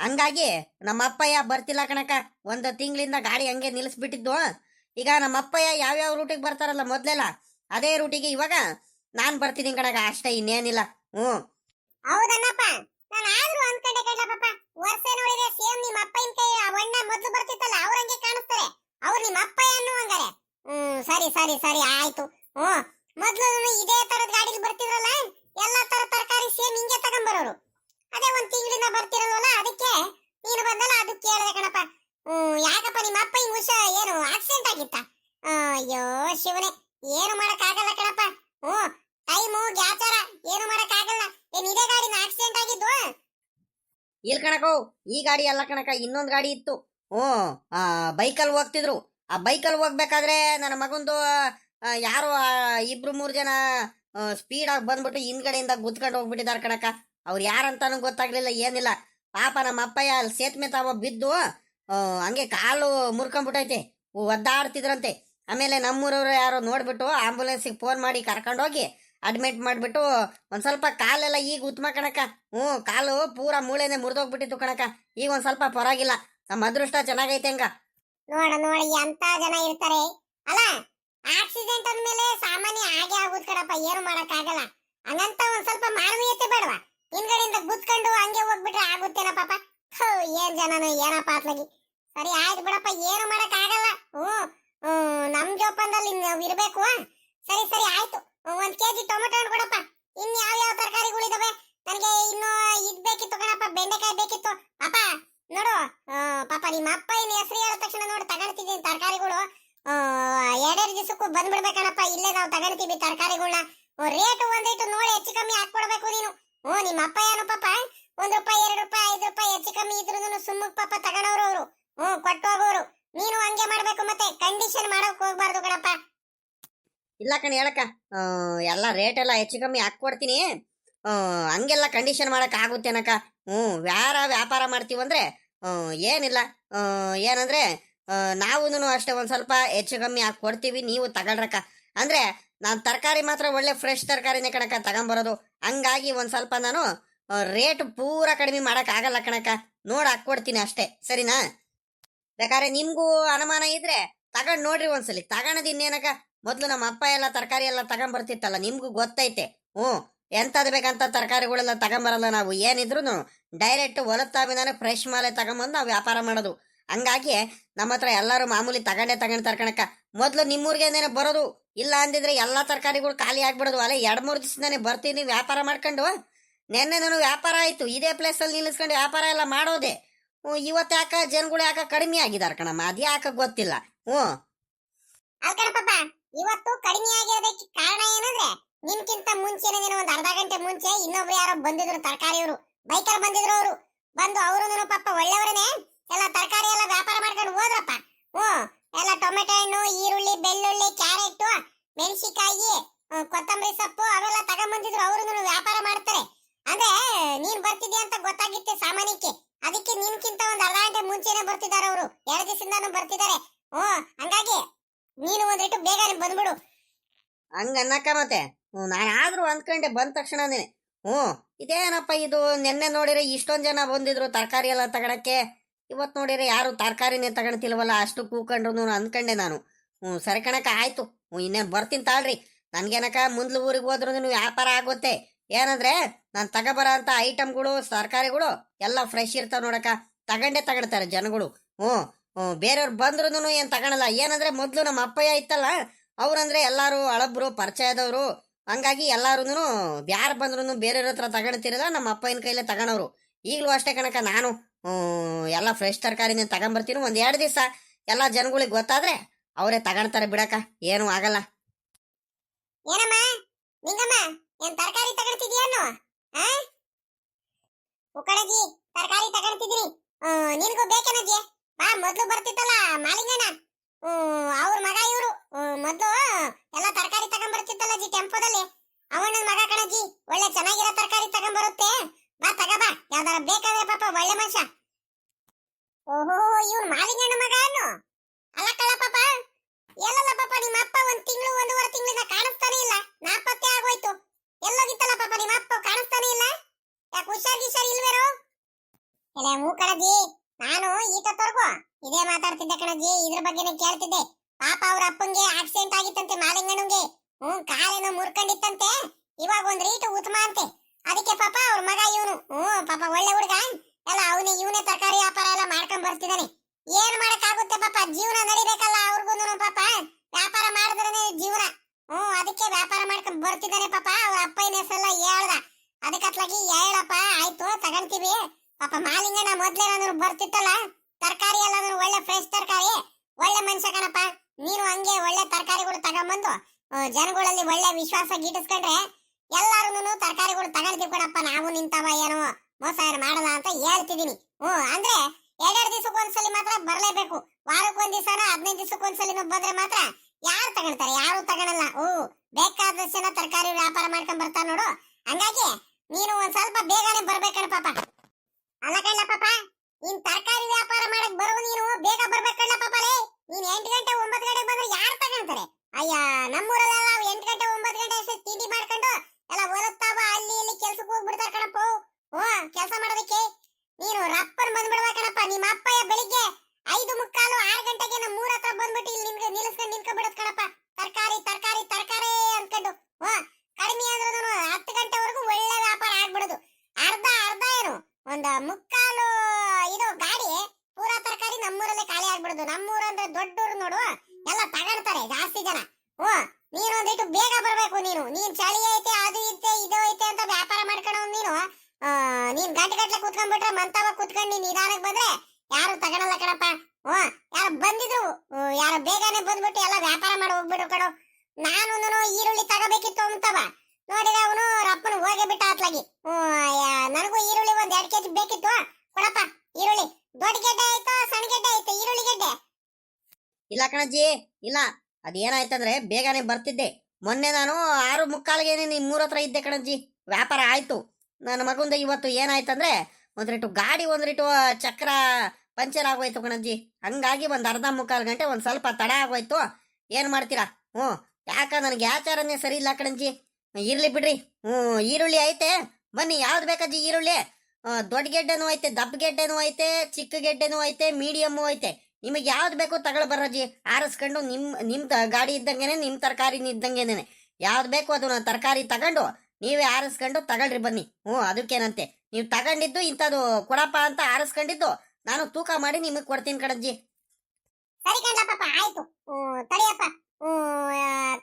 ಹಂಗಾಗಿ ನಮ್ಮ ಅಪ್ಪಯ್ಯ ಬರ್ತಿಲ್ಲ ಕಣಕ ಒಂದು ತಿಂಗಳಿಂದ ಗಾಡಿ ಹಂಗೆ ನಿಲ್ಲಿಸ್ಬಿಟ್ಟಿದ್ದು ಈಗ ನಮ್ಮ ಅಪ್ಪಯ್ಯ ಯಾವ್ಯಾವ ರೂಟಿಗೆ ಬರ್ತಾರಲ್ಲ ಮೊದ್ಲೆಲ್ಲ, ಅದೇ ರೂಟಿಗೆ ಇವಾಗ ನಾನು ಬರ್ತಿದ್ದೀನಿ ಕಣಕ ಅಷ್ಟೇ, ಇನ್ನೇನಿಲ್ಲ. ಹ್ಞೂ. ಹೌದಣ್ಣಪ್ಪ. ನಾನು ಆದ್ರೂ ಅನ್ಕೊಂಡೆ ಕಡೆ ವರ್ಷ ನೋಡಿದ್ರೆ ಸೇಮ್ ನಿಮ್ಮ ಅಪ್ಪನ ಕೈ ಅಣ್ಣ ಮೊದ್ಲು ಬರ್ತಿತ್ತಲ್ಲ ಅವ್ರಂಗೆ ಕಾಣಿಸ್ತಾರೆ. ಅವ್ರು ನಿಮ್ಮ ಅಪ್ಪ ಅನ್ನೋ ಹಂಗಾರೆ. ಹ್ಮ್, ಸರಿ ಸರಿ ಸರಿ, ಆಯ್ತು. ಹ್ಮ್, ಮೊದ್ಲು ಇದೇ ತರದ ಗಾಡಿಲಿ ಬರ್ತಿದ್ರಲ್ಲ, ಎಲ್ಲ ತರ ತರಕಾರಿ ಸೇಮ್ ಹಿಂಗೆ ತಗೊಂಬರೋರು. ಅದೇ ಒಂದ್ ತಿಂಗಳಿಂದ ಬರ್ತಿರಲ್ವಲ್ಲ ಅದಕ್ಕೆ ನೀನು ಬಂದಲ್ಲ, ಅದಕ್ಕೆ ಕೇಳಿದೆ ಕಣಪ್ಪ. ಹ್ಮ್, ಯಾಕಪ್ಪ ನಿಮ್ಮ ಅಪ್ಪ ಹಿಂಗ್ ಹುಷ, ಏನು ಆಕ್ಸಿಡೆಂಟ್ ಆಗಿತ್ತ? ಅಯ್ಯೋ, ಶಿವನೇ, ಏನು ಮಾಡಕ್ ಆಗಲ್ಲ ಕಣಪ್ಪ. ಹ್ಮ್ ಟೈಮು ಗ್ಯಾಚಾರ ಏನು ಮಾಡಕ್ ಆಗಲ್ಲ ಏನ್ ಇದೇ ಗಾಡಿನ ಆಕ್ಸಿಡೆಂಟ್ ಆಗಿದ್ದು? ಇಲ್ ಕಣಕೋ ಈ ಗಾಡಿ ಅಲ್ಲ ಕಣಕ ಇನ್ನೊಂದು ಗಾಡಿ ಇತ್ತು. ಹ್ಞೂ ಬೈಕಲ್ಲಿ ಹೋಗ್ತಿದ್ರು. ಆ ಬೈಕಲ್ಲಿ ಹೋಗ್ಬೇಕಾದ್ರೆ ನನ್ನ ಮಗಂದು ಯಾರು ಇಬ್ರು ಮೂರು ಜನ ಸ್ಪೀಡಾಗಿ ಬಂದ್ಬಿಟ್ಟು ಹಿಂದ್ಗಡೆಯಿಂದ ಗುದ್ಕೊಂಡು ಹೋಗ್ಬಿಟ್ಟಿದ್ದಾರೆ ಕಣಕ ಅವ್ರು ಯಾರಂತಾನು ಗೊತ್ತಾಗ್ಲಿಲ್ಲ, ಏನಿಲ್ಲ. ಪಾಪ ನಮ್ಮ ಅಪ್ಪಯ್ಯ ಅಲ್ಲಿ ಸೇತುವೆ ತಾವ ಬಿದ್ದು ಹಂಗೆ ಕಾಲು ಮುರ್ಕೊಂಡ್ಬಿಟ್ಟೈತೆ. ಒದ್ದಾಡ್ತಿದ್ರಂತೆ. ಆಮೇಲೆ ನಮ್ಮೂರವ್ರು ಯಾರೋ ನೋಡ್ಬಿಟ್ಟು ಆಂಬುಲೆನ್ಸಿಗೆ ಫೋನ್ ಮಾಡಿ ಕರ್ಕೊಂಡೋಗಿ ಅಡ್ಮಿಟ್ ಮಾಡಿಬಿಟ್ಟು, ಒಂದು ಸ್ವಲ್ಪ ಕಾಲೆಲ್ಲ ಈಗ ಉತ್ತಮ ಕಣಕ ಹ್ಞೂ, ಕಾಲು ಪೂರ ಮೂಳೆನೇ ಮುರಿದೋಗ್ಬಿಟ್ಟಿತ್ತು ಕಣಕ ಈಗ ಒಂದು ಸ್ವಲ್ಪ ಪರವಾಗಿಲ್ಲ. ನಮ್ಮ ಅದೃಷ್ಟ ಚೆನ್ನಾಗೈತೆ ಹಂಗ. ನೋಡ ನೋಡಿ, ಎಂತ ಜನ ಇರ್ತಾರೆ. ಅಲ್ಲ ಆಕ್ಸಿಡೆಂಟ್ ಅಂದ್ಮೇಲೆ ಸಾಮಾನ್ಯ ಹಾಗೆ ಆಗುದ್ ಕಣಪ್ಪ, ಏನು ಮಾಡಕ್ ಆಗಲ್ಲ ಹಂಗಂತ ಒಂದ್ ಸ್ವಲ್ಪ ಮಾನವೀಯತೆ ಬೇಡವಾ? ಹಿಂದ್ಗಡೆಯಿಂದ ಗುದ್ಕೊಂಡು ಹಂಗೆ ಹೋಗ್ಬಿಟ್ರೆ ಆಗುತ್ತೇನ ಪಾಪ. ಹೋ ಏನ್ ಜನನ, ಏನಪ್ಪ ಅತ್ಲಾಗಿ. ಸರಿ ಆಯ್ತು ಬಿಡಪ್ಪ, ಏನು ಮಾಡಕ್ ಆಗಲ್ಲ ಹ್ಮ್ ನಮ್ ಜೋಪಾನದಲ್ಲಿ ನಾವ್ ಇರ್ಬೇಕು ಸರಿ ಸರಿ, ಆಯ್ತು. ಒಂದ್ ಕೆಜಿ ಟೊಮೆಟೊ ಹಣ್ಣು ಕೊಡಪ್ಪ. ಇನ್ ಯಾವ ಯಾವ ತರಕಾರಿಗಳಿದಾವೆ ನನಗೆ ಇನ್ನು ಇದ್ ಬೇಕಿತ್ತು ಕಣಪ್ಪ, ಬೆಂಡೆಕಾಯಿ ಬೇಕಿತ್ತು. ಪಾಪ ನೋಡು ಪಾಪ ನಿಮ್ಮ ಅಪ್ಪ ಇಲ್ಲಿ ಹೆಸರು ಹೇಳಿದ ತಕ್ಷಣ ನೋಡಿ ತಗೊಳ್ತಿದ್ದೀನಿ ತರಕಾರಿಗಳು. ಎರಡೆರಡು ದಿವಸಕ್ಕೂ ಬಂದ್ಬಿಡ್ಬೇಕಣಪ್ಪ, ಇಲ್ಲೇ ನಾವು ತಗೊಳ್ತೀವಿ ತರಕಾರಿಗಳನ್ನ ರೇಟ್ ಒಂದಿಟ್ಟು ನೋಡಿ, ಹೆಚ್ಚು ಕಮ್ಮಿ ಹಾಕ್ಕೊಡ್ಬೇಕು ನೀನು. ಓ, ನಿಮ್ಮ ಅಪ್ಪ ಏನು ಪಾಪ? ಒಂದ್ ರೂಪಾಯಿ, ಎರಡು ರೂಪಾಯಿ, ಐದು ರೂಪಾಯಿ ಹೆಚ್ಚು ಕಮ್ಮಿ ಇದ್ರು ಸುಮ್ಮಕ್ ಪಾಪ ತಗೊಳೋರು ಅವರು. ಹ್ಞೂ ಕೊಟ್ಟು ಹೋಗೋರು ನೀನು ಹಂಗೆ ಮಾಡ್ಬೇಕು ಮತ್ತೆ ಕಂಡೀಷನ್ ಮಾಡಕ್ ಹೋಗ್ಬಾರ್ದು ಕಣಪ್ಪ. ಇಲ್ಲ ಕಣ, ಹೇಳಕ್ಕ. ಎಲ್ಲ ರೇಟ್ ಎಲ್ಲ ಹೆಚ್ಚು ಕಮ್ಮಿ ಹಾಕ್ಕೊಡ್ತೀನಿ. ಹಂಗೆಲ್ಲ ಕಂಡೀಷನ್ ಮಾಡಕ್ ಆಗುತ್ತೇನಕ್ಕ? ಹ್ಞೂ ವ್ಯಾರ ವ್ಯಾಪಾರ ಮಾಡ್ತೀವಂದ್ರೆ ಏನಿಲ್ಲ. ಏನಂದ್ರೆ ನಾವು ಅಷ್ಟೇ ಒಂದ್ ಸ್ವಲ್ಪ ಹೆಚ್ಚು ಕಮ್ಮಿ ಹಾಕಿ ಕೊಡ್ತೀವಿ, ನೀವು ತಗೊಳ್ರಕ್ಕ. ಅಂದ್ರೆ, ನಾನು ತರಕಾರಿ ಮಾತ್ರ ಒಳ್ಳೆ ಫ್ರೆಶ್ ತರಕಾರಿನೇ ಕಣಕ್ಕ ತಗೊಂಬರೋದು. ಹಂಗಾಗಿ ಒಂದ್ ಸ್ವಲ್ಪ ನಾನು ರೇಟ್ ಪೂರ ಕಡಿಮೆ ಮಾಡಕ್ ಆಗಲ್ಲ ಕಣಕ್ಕ. ನೋಡ್ ಹಾಕ್ಕೊಡ್ತೀನಿ ಅಷ್ಟೇ. ಸರಿನಾ? ಬೇಕಾದ್ರೆ ನಿಮ್ಗೂ ಅನುಮಾನ ಇದ್ರೆ ತಗೊಂಡ್ ನೋಡ್ರಿ ಒಂದ್ಸಲಿ. ತಗೊಳದ್ ಇನ್ನೇನಕ್ಕ? ಮೊದ್ಲು ನಮ್ಮ ಅಪ್ಪ ಎಲ್ಲ ತರಕಾರಿ ಎಲ್ಲ ತಗೊಂಬರ್ತಿತ್ತಲ್ಲ, ನಿಮ್ಗೂ ಗೊತ್ತೈತೆ. ಹ್ಞೂ ಎಂತದ್ ಬೇಕಂತ ತರಕಾರಿಗಳೆಲ್ಲ ತಗೊಂಬರಲ್ಲ ನಾವು. ಏನಿದ್ರು ಡೈರೆಕ್ಟ್ ಹೊಲದ ಫ್ರೆಶ್ ಮಾಲೆ ತಗೊಂಬಂದು ನಾವು ವ್ಯಾಪಾರ ಮಾಡೋದು. ಹಂಗಾಗಿ ನಮ್ಮ ಹತ್ರ ಎಲ್ಲರೂ ಮಾಮೂಲಿ ತಗೊಂಡೆ ತಗೊಂಡ್ ತರ್ಕಣಕ್ಕ. ಮೊದ್ಲು ನಿಮ್ಮೂರ್ಗೇನೆ ಬರೋದು. ಇಲ್ಲ ಅಂದಿದ್ರೆ ಎಲ್ಲಾ ತರಕಾರಿಗಳು ಖಾಲಿ ಆಗ್ಬಿಡೋದು. ಅಲ್ಲೇ ಎರಡ್ ಮೂರು ದಿವಸದಾನೆ ಬರ್ತೀನಿ, ವ್ಯಾಪಾರ ಮಾಡ್ಕೊಂಡು. ನಿನ್ನೆ ನಾನು ವ್ಯಾಪಾರ ಆಯ್ತು. ಇದೇ ಪ್ಲೇಸ್ ಅಲ್ಲಿ ನಿಲ್ಲಿಸ್ಕೊಂಡು ವ್ಯಾಪಾರ ಎಲ್ಲ ಮಾಡೋದೆ. ಹ್ಞೂ, ಇವತ್ತು ಯಾಕ ಜನಗಳು ಯಾಕ ಕಡಿಮೆ ಆಗಿದಾರ ಕಣಮ್ಮ? ಅದು ಯಾಕ ಗೊತ್ತಿಲ್ಲ. ಹ್ಞೂ. ಇವತ್ತು ಕಡಿಮೆ ಆಗಿರೋದಕ್ಕೆ ಕಾರಣ ಏನಂದ್ರೆ ನಿಮ್ಗಿಂತ ಮುಂಚೆ ಒಂದು ಅರ್ಧ ಗಂಟೆ ಮುಂಚೆ ಇನ್ನೊಬ್ರು ಯಾರೋ ಬಂದಿದ್ರು ತರಕಾರಿ ಅವರು ಬೈಕಲ್ಲಿ ಬಂದಿದ್ರು ಅವರು. ಬಂದು ಅವರು ಪಾಪ ಒಳ್ಳೆಯವರೇನೇ ಎಲ್ಲ ತರಕಾರಿ ಎಲ್ಲ ವ್ಯಾಪಾರ ಮಾಡ್ಕೊಂಡು ಹೋದ್ರಪ್ಪ. ಹ್ಮ್ ಎಲ್ಲ ಟೊಮೆಟೊ ಹಣ್ಣು, ಈರುಳ್ಳಿ, ಬೆಳ್ಳುಳ್ಳಿ, ಕ್ಯಾರೆಟ್ ಮೆಣಸಿಕಾಯಿ ಕೊತ್ತಂಬರಿ ಸೊಪ್ಪು ಅವೆಲ್ಲ ತಗೊಂಬಂದಿದ್ರು ಅವರು ವ್ಯಾಪಾರ ಮಾಡ್ತಾರೆ. ಅಂದ್ರೆ ನೀನ್ ಬರ್ತಿದ್ಯಾ ಅಂತ ಗೊತ್ತಾಗಿತ್ತೆ ಸಾಮಾನ್ಯಕ್ಕೆ. ಅದಕ್ಕೆ ನಿನ್ಕಿಂತ ಒಂದ್ ಅರ್ಧ ಗಂಟೆ ಮುಂಚೆನೆ ಬರ್ತಿದ್ದಾರೆ ಅವರು. ಎರಡು ದಿವಸದಿಂದಾನು ಬರ್ತಿದ್ದಾರೆ. ಹ್ಮ್ ಹಂಗಾಗಿ ನೀನು ಒಂದಿಟ್ಟು ಬೇಗನೆ ಬಂದ್ಬಿಡು. ಹಂಗ ಅನ್ನಕ್ಕ ಮತ್ತೆ ಹ್ಞೂ ನಾನು ಆದ್ರೂ ಅಂದ್ಕೊಂಡೆ ಬಂದ ತಕ್ಷಣನೇ. ಹ್ಞೂ, ಇದೇನಪ್ಪ ಇದು? ನಿನ್ನೆ ನೋಡಿದ್ರೆ ಇಷ್ಟೊಂದು ಜನ ಬಂದಿದ್ರು ತರಕಾರಿ ಎಲ್ಲ ತಗೊಳಕ್ಕೆ. ಇವತ್ತು ನೋಡಿದ್ರೆ ಯಾರು ತರಕಾರಿನೇ ತಗೊಳ್ತಿಲ್ವಲ್ಲ, ಅಷ್ಟು ಕೂಕೊಂಡ್ರು ಅಂದ್ಕೊಂಡೆ ನಾನು. ಹ್ಞೂ, ಸರಿ ಕಣಕ್ಕ, ಆಯ್ತು. ಹ್ಞೂ, ಇನ್ನೇನು ಬರ್ತೀನಿ ತಾಳ್ರಿ. ನನ್ಗೇನಕ್ಕ, ಮುಂದ್ಲು ಊರಿಗೆ ಹೋದ್ರೂ ವ್ಯಾಪಾರ ಆಗುತ್ತೆ ಏನಂದ್ರೆ, ನಾನು ತಗೋಬರೋ ಅಂತ ಐಟಮ್ಗಳು, ತರಕಾರಿಗಳು ಎಲ್ಲ ಫ್ರೆಶ್ ಇರ್ತಾವೆ ನೋಡಕ್ಕ. ತಗೊಂಡೇ ತಗೊಳ್ತಾರೆ ಜನಗಳು. ಹ್ಞೂ ಹ್ಞೂ, ಬೇರೆಯವ್ರು ಬಂದ್ರೂ ಏನು ತಗೊಳಲ್ಲ. ಏನಂದ್ರೆ, ಮೊದಲು ನಮ್ಮ ಅಪ್ಪಯ್ಯ ಇತ್ತಲ್ಲ, ಅವ್ರಂದ್ರೆ ಎಲ್ಲರೂ ಹಳಬ್ರು, ಪರಿಚಯದವರು. ಹಂಗಾಗಿ ಎಲ್ಲಾರು ಯಾರು ಬಂದ್ರು ಬೇರೆಯವ್ರ ಹತ್ರ ತಗೊಳ್ತಿರಲ್ಲ ನಮ್ಮ ಅಪ್ಪನ ಕೈಲೇ ತಗೊಳೋರು. ಈಗಲೂ ಅಷ್ಟೇ ಕಣಕ ನಾನು ಎಲ್ಲ ಫ್ರೆಶ್ ತರಕಾರಿನ ತಗೊಂಬರ್ತೀನಿ. ಒಂದ್ ಎರಡು ದಿವಸ ಎಲ್ಲ ಜನಗಳಿಗೆ ಗೊತ್ತಾದ್ರೆ ಅವರೇ ತಗೊಳ್ತಾರೆ ಬಿಡಕ ಏನು ಆಗಲ್ಲ. ಏನಮ್ಮ? ನಿಂಗಮ್ಮ, ಏನ್ ತರಕಾರಿ ತಗೊಳ್ತಿದ್ಯಾನು ಆ? ಉಕ್ಕಣಜಿ ತರಕಾರಿ ತಗೊಳ್ತಿದ್ರಿ. ನಿನಗೂ ಬೇಕೇನಜ್ಜಿ ಬಾ, ಮೊದಲು ಬರ್ತಿತ್ತಲ್ಲ ಮಾಲಿಂಗಣ್ಣ. ಅವ್ರ ಮಗ ಇವ್ರು. ಮೊದಲು ಎಲ್ಲ ತರಕಾರಿ ತಗೊಂಡ್ಬರ್ತಿತ್ತಲ್ಲ ಜಿ ಟೆಂಪೋದಲ್ಲಿ. ಅವನ ಮಗ ಕಣಜಿ ಒಳ್ಳೆ ಚೆನ್ನಾಗಿರೋ ತರಕಾರಿ ತಗೊಂಡ್ಬರುತ್ತೆ ಬಾ, ತಗ ಬಾ. ಯಾವ್ದಾರ ಬೇಕಾದ್ರೆ ಪಾಪ ಒಳ್ಳೆ ಮನುಷ್ಯ. ಓಹೋ, ಇವ್ರು ಮಾಲಿಂಗಣ್ಣ ಮಗ ಅನ್ನು ಅಲ್ಲ ಕಳ ಪಾಪ. ಎಲ್ಲಲ್ಲ ಪಾಪ, ನಿಮ್ಮ ಅಪ್ಪ ಒಂದ್ ತಿಂಗಳು, ಒಂದೂವರೆ ತಿಂಗಳಿಂದ ಕಾಣಿಸ್ತಾನೆ ಇಲ್ಲ. ನಾಪತ್ತೆ ಆಗೋಯ್ತು. ಎಲ್ಲೋಗಿತ್ತಲ್ಲ ಪಾಪ, ನಿಮ್ಮ ಅಪ್ಪ ಕಾಣಿಸ್ತಾನೆ ಇಲ್ಲ. ಯಾಕೆ ಹುಷಾರ್ ಗಿಷಾರ್ ಇಲ್ವೇರೋ? ಎಲ್ಲ ಹೂ ಕಣಜಿ ನಾನು ಈಟತ್ತವರೆಗೂ ಇದೇ ಮಾತಾಡ್ತಿದ್ದೆ ಕಣಜಿ ಇದ್ರ ಬಗ್ಗೆನೇ ಕೇಳ್ತಿದ್ದೆ. ಪಾಪ ಅವ್ರ ಅಪ್ಪಂಗೆ ಆಕ್ಸಿಡೆಂಟ್ ಆಗಿತ್ತಂತೆ ಮಾಲಿಂಗಣ್ಣಂಗೆ ಹ್ಮ್ ಕಾಲೇನೋ ಮುರ್ಕೊಂಡಿತ್ತಂತೆ. ಇವಾಗ ಒಂದ್ ರೀಟು ಉತ್ತಮ ಅಂತೆ. ಅದಕ್ಕೆ ಪಾಪ ಅವ್ರ ಮಗ ಇವನು. ಹ್ಮ್ ಪಾಪ ಒಳ್ಳೆ ಹುಡುಗ. ಎಲ್ಲ ಅವನೇ, ಇವನೇ ತರಕಾರಿ ವ್ಯಾಪಾರ ಎಲ್ಲ ಮಾಡ್ಕೊಂಡ್ ಬರ್ತಿದ್ದಾನೆ. ಏನ್ ಮಾಡಕ್ಕಾಗುತ್ತೆ ಪಾಪ? ಜೀವನ ನಡಿಬೇಕಲ್ಲ ಅವ್ರಿಗೂ ಪಾಪ. ವ್ಯಾಪಾರ ಮಾಡಿದ್ರೆ ಜೀವನ. ಹ್ಮ್ ಅದಕ್ಕೆ ವ್ಯಾಪಾರ ಮಾಡ್ಕೊಂಡ್ ಬರ್ತಿದ್ದಾನೆ ಪಾಪ ಅವ್ರ ಅಪ್ಪನ ಹೆಸರೆಲ್ಲ ಹೇಳ್ದ. ಅದಕ್ಕತ್ಲಾಗಿ ಹೇಳಪ್ಪ ಆಯ್ತು, ತಗೊಂತೀವಿ. ಪಾಪ ಮಾಲಿಂಗಣ್ಣ ಮೊದ್ಲೇನಾದ್ರು ಬರ್ತಿತ್ತಲ್ಲ. ತರಕಾರಿ ಎಲ್ಲಾದ್ರೂ ಒಳ್ಳೆ ಫ್ರೆಶ್ ತರಕಾರಿ? ಒಳ್ಳೆ ಮನುಷ್ಯ ಕಣಪ್ಪ. ನೀನು ಹಂಗೆ ಒಳ್ಳೆ ತರಕಾರಿಗಳು ತಗೊಂಬಂದು ಆ, ಜನಗಳಲ್ಲಿ ಒಳ್ಳೆ ವಿಶ್ವಾಸ ಗೀಟಿಸ್ಕೊಂಡ್ರೆ ಎಲ್ಲಾರು ತರಕಾರಿಗಳು ತಗೊಳ್ತೀವಿ ಕಣಪ್ಪ. ನಾವು ನಿಂತವ ಏನೋ ಮೋಸ ಮಾಡಲ್ಲ ಅಂತ ಹೇಳ್ತಿದೀನಿ ಹ್ಮ್ ಅಂದ್ರೆ ಎರಡೆರಡು ದಿವಸಕ್ಕೆ ಒಂದ್ಸಲಿ ಮಾತ್ರ ಬರಲೇಬೇಕು. ವಾರಕ್ಕೆ ಒಂದ್ ದಿವಸನ ಹದಿನೈದು ದಿವಸಕ್ಕೆ ಒಂದ್ಸಲಿ ಬಂದ್ರೆ ಮಾತ್ರ ಯಾರು ತಗೊಳ್ತಾರೆ? ಯಾರು ತಗೊಳಲ್ಲ. ಹ್ಞೂ ಬೇಕಾದಷ್ಟು ತರಕಾರಿ ವ್ಯಾಪಾರ ಮಾಡ್ಕೊಂಡ್ ಬರ್ತಾರ ನೋಡು. ಹಂಗಾಗಿ ನೀನು ಒಂದ್ ಸ್ವಲ್ಪ ಬೇಗನೆ ಬರ್ಬೇಕಣ್ಣ ಪಾಪ. ಅಲ್ಲ ಕಣ್ಣ ಪಾಪ ನೀನ್ ತರಕಾರಿ ವ್ಯಾಪಾರ ಮಾಡಕ್ ಬರೋ ನೀನು, ಬೇಗ ಬರ್ಬೇಕಣ್ಣ ಪಾಪಲೆ ನೀನ್ ಎಂಟು ಗಂಟೆ ಒಂಬತ್ತು ಗಂಟೆ ಬಂದ್ರೆ ಯಾರು ತಗೊಂತಾರೆ? ಅಯ್ಯ ನಮ್ಮೂರಲ್ಲ ಎಂಟು ಗಂಟೆ ಒಂಬತ್ತು ಗಂಟೆ ಅಷ್ಟೇ ತಿಂಡಿ ಮಾಡ್ಕೊಂಡು ಎಲ್ಲ ಹೊಲತ್ತಾವ ಅಲ್ಲಿ ಇಲ್ಲಿ ಕೆಲ್ಸಕ್ಕೆ ಹೋಗ್ಬಿಡ್ತಾರ ಕಣಪ್ಪ. ಓ ಕೆಲಸ ಮಾಡೋದಕ್ಕೆ. ನೀನು ರಪ್ಪನ್ ಬಂದ್ಬಿಡ್ಬೇಕಣಪ್ಪ ನಿಮ್ಮ ಅಪ್ಪಯ್ಯ ಬೆಳಿಗ್ಗೆ ಐದು ಮುಕ್ಕಾಲು ಆರು ಗಂಟೆಗೆ ನಮ್ಮ ಮೂರ ಹತ್ರ ಬಂದ್ಬಿಟ್ಟು ಇಲ್ಲಿ ನಿಮ್ಗೆ ನಿಂತ್ಕೊಂಡ್ ಬಿಡುದ್ ಕಣಪ್ಪ. ತರಕಾರಿ ತರಕಾರಿ ತರಕಾರಿ ಅನ್ಕೊಂಡು ಓ ಕಡಿಮೆ ಆದ್ರೂ ಹತ್ತು ಗಂಟೆವರೆಗೂ ಒಳ್ಳೆ ವ್ಯಾಪಾರ ಆಗ್ಬಿಡೋದು. ಅರ್ಧ ಅರ್ಧ ಏನು? ಒಂದ ಮುಕ್ಕಾಲು ಇದು ಗಾಡಿ ಪೂರಾ ತರಕಾರಿ ನಮ್ಮೂರಲ್ಲೇ ಖಾಲಿ ಆಗ್ಬಿಡುದು. ನಮ್ಮೂರ ಅಂದ್ರೆ ದೊಡ್ಡೂರು ನೋಡು. ಎಲ್ಲ ತಗೊಳ್ತಾರೆ ಜಾಸ್ತಿ ಜನ. ಓ ನೀನು ಒಂದಿಟ್ಟು ಬೇಗ ಬರ್ಬೇಕು ನೀನು. ನೀನ್ ಚಳಿ ಐತೆ, ಅದು ಐತೆ, ಇದು ಐತೆ ಅಂತ ವ್ಯಾಪಾರ ಮಾಡ್ಕೊಂಡು ನೀನು. ನೀನ್ ಗಂಟೆ ಗಂಟ್ಲೆ ಕುತ್ಕೊಂಡ್ಬಿಟ್ರೆ ಮಂತವ ಕುತ್ಕೊಂಡು ನೀನ್ ನಿಧಾನಕ್ಕೆ ಬಂದ್ರೆ ಯಾರು ತಗೊಳಲ್ಲ ಕಣಪ್ಪ. ಓ ಯಾರು ಬಂದಿದ್ರು ಯಾರು ಬೇಗನೆ ಬಂದ್ಬಿಟ್ಟು ಎಲ್ಲ ವ್ಯಾಪಾರ ಮಾಡಿ ಹೋಗ್ಬಿಟ್ರು ಕಣೋ. ನಾನು ಈರುಳ್ಳಿ ತಗೋಬೇಕಿತ್ತು ಅಂತವ. ನೋಡಿದ್ರೆ ಅವನು ರಪ್ಪನ ಹೋಗೇ ಬಿಟ್ಟ ಹತ್ಲಾಗಿ ನನಗೂ ಈರುಳ್ಳಿ ಒಂದ್ ಎರಡ್ ಕೆಜಿ ಬೇಕಿತ್ತು. ಕೊಡಪ್ಪ, ಈರುಳ್ಳಿ. ದೊಡ್ಡ ಗೆಡ್ಡೆ ಸಣ್ಣ ಗೆಡ್ಡೆ ಆಯ್ತು, ಈರುಳ್ಳಿ ಗೆಡ್ಡೆ? ಇಲ್ಲ ಕಣಜ್ಜಿ, ಇಲ್ಲ. ಅದೇನಾಯ್ತಂದ್ರೆ ಬೇಗನೆ ಬರ್ತಿದ್ದೆ. ಮೊನ್ನೆ ನಾನು ಆರು ಮುಕ್ಕಾಲಿಗೆ ನಿಮ್ಮ ಮೂರ ಹತ್ರ ಇದ್ದೆ ಕಣಜ್ಜಿ. ವ್ಯಾಪಾರ ಆಯ್ತು. ನನ್ನ ಮಗುಂದ ಇವತ್ತು ಏನಾಯ್ತಂದ್ರೆ ಒಂದ್ರಿಟ್ಟು ಗಾಡಿ ಒಂದ್ರಿಟ್ಟು ಚಕ್ರ ಪಂಚರ್ ಆಗೋಯ್ತು ಕಣಜ್ಜಿ. ಹಂಗಾಗಿ ಒಂದು ಅರ್ಧ ಮುಕ್ಕಾಲು ಗಂಟೆ, ಒಂದು ಸ್ವಲ್ಪ ತಡ ಆಗೋಯ್ತು. ಏನು ಮಾಡ್ತೀರಾ? ಹ್ಞೂ ಯಾಕ ನನಗೆ ಆಚಾರನೇ ಸರಿ ಇಲ್ಲ ಕಣಜ್ಜಿ. ಇರ್ಲಿ ಬಿಡ್ರಿ. ಹ್ಞೂ ಈರುಳ್ಳಿ ಐತೆ. ಬನ್ನಿ, ಯಾವ್ದು ಬೇಕಜ್ಜಿ ಈರುಳ್ಳಿ? ದೊಡ್ಡ ಗೆಡ್ಡೆನೂ ಐತೆ, ದಪ್ಪ ಗೆಡ್ಡೆನೂ ಐತೆ, ಚಿಕ್ಕ ಗೆಡ್ಡೆನೂ ಐತೆ ಮೀಡಿಯಮ್ಮು ಐತೆ. ನಿಮಗೆ ಯಾವ್ದು ಬೇಕು ತಗೊಳ್ ಬರ್ರಜಿ ಆರಿಸ್ಕೊಂಡು ನಿಮ್ಮ ನಿಮ್ಮ ಗಾಡಿ ಇದ್ದಂಗೆನೆ ನಿಮ್ಮ ತರಕಾರಿ ಇದ್ದಂಗೆನೆ ಯಾವ್ದು ಬೇಕು ಅದನ್ನ ತರಕಾರಿ ತಗೊಂಡು ನೀವೇ ಆರಿಸ್ಕೊಂಡು ತಗೊಳ್ರಿ ಬನ್ನಿ. ಹ್ಞೂ, ಅದಕ್ಕೇನಂತೆ. ನೀವು ತಗೊಂಡಿದ್ದು ಇಂಥದ್ದು ಕೊಡಪ್ಪ ಅಂತ ಆರಿಸ್ಕೊಂಡಿದ್ದು ನಾನು ತೂಕ ಮಾಡಿ ನಿಮಗೆ ಕೊಡ್ತೀನಿ ಕಣಜ್ಜಿ. ಸರಿ ಕಂಡಪ್ಪ ಪಾಪ ಆಯ್ತು ತಡಿಯಪ್ಪ.